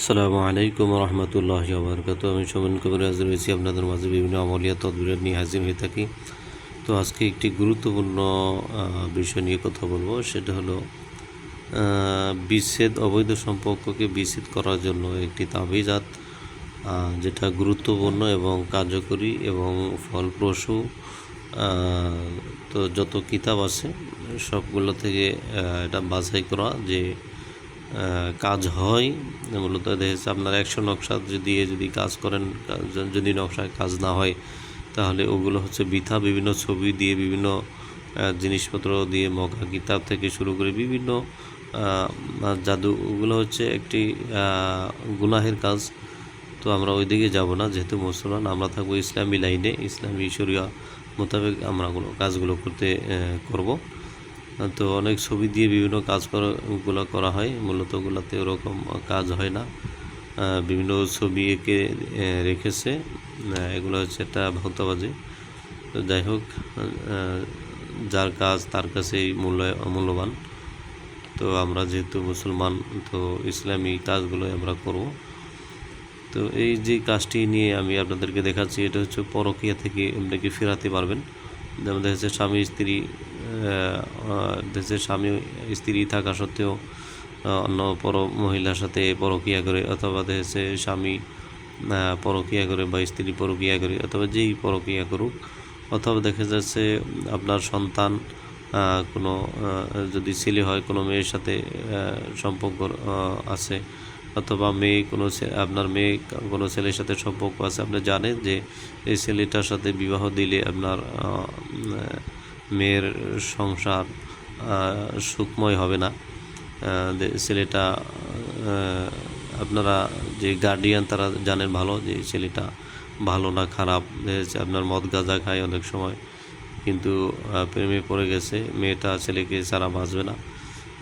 আসসালামু আলাইকুম রহমতুল্লাহ বরকাত আমি সোমেন কবির হাজির হয়েছি আপনাদের মাঝে বিভিন্ন আমলিয়া তদবির নিয়ে হাজির হয়ে থাকি। তো আজকে একটি গুরুত্বপূর্ণ বিষয় নিয়ে কথা বলব। সেটা হলো বিচ্ছেদ, অবৈধ সম্পর্ককে বিচ্ছেদ করার জন্য একটি তাবিজাত যেটা গুরুত্বপূর্ণ এবং কার্যকরী এবং ফলপ্রসূ তো যত কিতাব আছে, সবগুলো থেকে এটা বাছাই করা যে কাজ হয়, মূলত দেখেছে আপনার একশো নকশা দিয়ে যদি কাজ করেন, যদি নকশায় কাজ না হয়, তাহলে ওগুলো হচ্ছে বৃথা। বিভিন্ন ছবি দিয়ে, বিভিন্ন জিনিসপত্র দিয়ে, মগা কিতাব থেকে শুরু করে বিভিন্ন জাদু, ওগুলো হচ্ছে একটি গুনাহের কাজ। তো আমরা ওই দিকে যাব না, যেহেতু মুসলমান, আমরা থাকব ইসলামী লাইনে। ইসলামী শরিয়া মোতাবেক আমরা কাজগুলো করতে করব। তো অনেক ছবি দিয়ে বিভিন্ন কাজ করা, গুলো করা হয়। মূলত ওগুলোতে ওরকম কাজ হয় না। বিভিন্ন ছবি এঁকে রেখেছে। এগুলো হচ্ছে একটা ভক্তবাজি। তো যাই হোক যার কাজ তার কাছেই মূল্য, মূল্যবান। তো আমরা যেহেতু মুসলমান, তো ইসলামী কাজগুলো আমরা করব। তো এই যে কাজটি নিয়ে আমি আপনাদেরকে দেখাচ্ছি, এটা হচ্ছে পরকীয়া থেকে আপনাকে ফেরাতে পারবেন? যেমন যাচ্ছে স্বামী, স্ত্রী দেশের স্বামী, স্ত্রী থাকা সত্ত্বেও অন্য পর মহিলার সাথে পরকীয়া করে অথবা দেশে স্বামী পরকীয়া করে বা স্ত্রী পরকীয়া করে অথবা যেই পরকীয়া করুক, অথবা দেখা যাচ্ছে আপনার সন্তান কোনো যদি ছেলে হয়, কোনো মেয়ের সাথে সম্পর্ক আছে, অথবা মেয়ে কোনো আপনার মেয়ে কোনো ছেলের সাথে সম্পর্ক আছে, আপনি জানেন যে এই ছেলেটার সাথে বিবাহ দিলে আপনার মেয়ের সংসার সুখময় হবে না। ছেলেটা আপনারা যে গার্ডিয়ান তারা জানেন ভালো যে ছেলেটা ভালো না খারাপ। আপনার মদ গাঁজা খায় অনেক সময়। কিন্তু প্রেমে পড়ে গেছে, মেয়েটা ছেলেকে ছাড়া বাঁচবে না।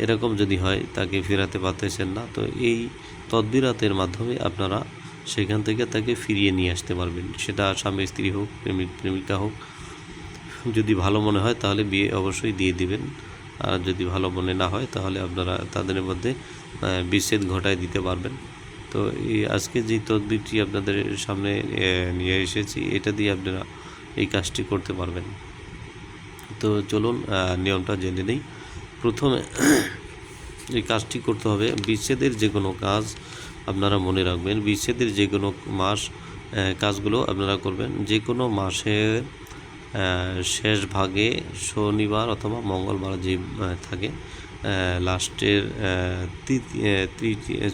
এরকম যদি হয়, তাকে ফেরাতে পারতেছেন না। তো এই তদবিরাতের মাধ্যমে আপনারা সেখান থেকে তাকে ফিরিয়ে নিয়ে আসতে পারবেন। সেটা স্বামী, স্ত্রী হোক, প্রেমিক, প্রেমিকা হোক যদি ভালো মনে হয় তাহলে বিয়ে অবশ্যই দিয়ে দিবেন। আর যদি ভালো মনে না হয় তাহলে আপনারা তাদের মধ্যে বিচ্ছেদ ঘটায় দিতে পারবেন। তো এই আজকে যে তদবিরটি আপনাদের সামনে নিয়ে এসেছি, এটা দিয়ে আপনারা এই কাজটি করতে পারবেন। তো চলুন নিয়মটা জেনে নেই। প্রথমে এই কাজটি করতে হবে। বিচ্ছেদের যে কোনো কাজ আপনারা মনে রাখবেন। বিচ্ছেদের যে কোনো মাস কাজগুলো আপনারা করবেন। যে কোনো মাসের শেষ ভাগে শনিবার অথবা মঙ্গলবার যে থাকে লাস্টের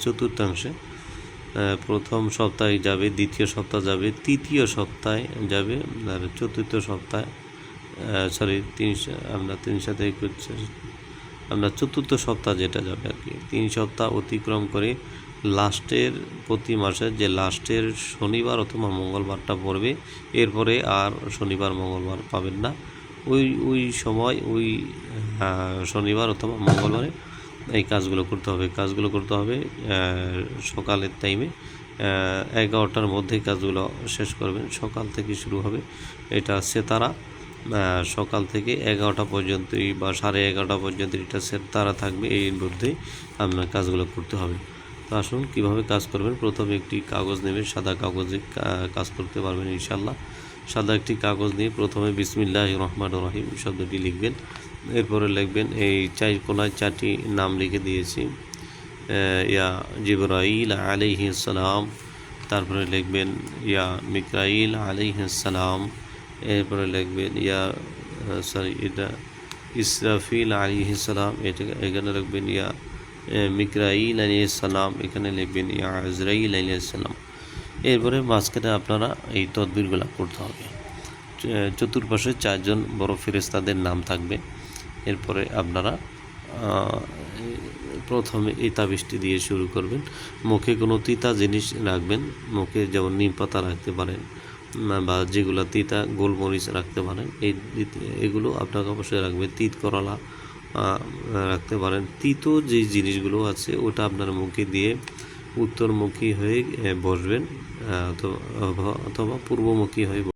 চতুর্থাংশে প্রথম সপ্তাহে যাবে, দ্বিতীয় সপ্তাহ যাবে, তৃতীয় সপ্তাহে যাবে, আর চতুর্থ সপ্তাহে সরি তিন আমরা তিন সাথে আমরা চতুর্থ সপ্তাহ যেটা যাবে আর কি, তিন সপ্তাহ অতিক্রম করে লাস্টের প্রতি মাসে যে লাস্টের শনিবার অথবা মঙ্গলবারটা পড়বে, এরপরে আর শনিবার, মঙ্গলবার পাবেন না। ওই ওই সময়, ওই শনিবার অথবা মঙ্গলবারে এই কাজগুলো করতে হবে। কাজগুলো করতে হবে সকালের টাইমে এগারোটার মধ্যে কাজগুলো শেষ করবেন। সকাল থেকে শুরু হবে। এটা সেতারা সকাল থেকে এগারোটা পর্যন্তই বা সাড়ে এগারোটা পর্যন্ত এটা সেতারা থাকবে। এর মধ্যেই আপনার কাজগুলো করতে হবে। তো আসুন, কীভাবে কাজ করবেন? প্রথমে একটি কাগজ নেবেন, সাদা কাগজে কাজ করতে পারবেন ইনশাল্লাহ সাদা একটি কাগজ নিয়ে প্রথমে বিসমিল্লাহ রহমান রহিম শব্দটি লিখবেন। এরপরে লিখবেন, এই চার কোনায় চারটি নাম লিখে দিয়েছি। ইয়া জিবরাইল আলাইহি সালাম, তারপরে লিখবেন, ইয়া মিকাইল আলাইহি সালাম, এরপরে লিখবেন, ইয়া, সরি, এটা ইসরাফিল আলাইহি সালাম, এটা এখানে লিখবেন, ইয়া মিকরাইল আলাইহি সালাম, এখানে লিখবেন আজরাইল আলাইহি সালাম। এরপরে মাঝখানে আপনারা এই তদবিরগুলো করতে হবে। চতুর্পাশে চারজন বড় ফেরেস্তাদের নাম থাকবে। এরপরে আপনারা প্রথমে এই তাবিজটি দিয়ে শুরু করবেন। মুখে কোনো তিতা জিনিস রাখবেন, মুখে যেমন নিম পাতা রাখতে পারেন বা যেগুলো তিতা গোলমরিচ রাখতে পারেন, এই এগুলো আপনাকে অবশ্যই রাখবেন তিত করলা রাখতে পারেন। তিতো যে জিনিসগুলো আছে, ওটা আপনার মুখে দিয়ে উত্তরমুখী হয়ে বসবেন অথবা পূর্বমুখী হয়ে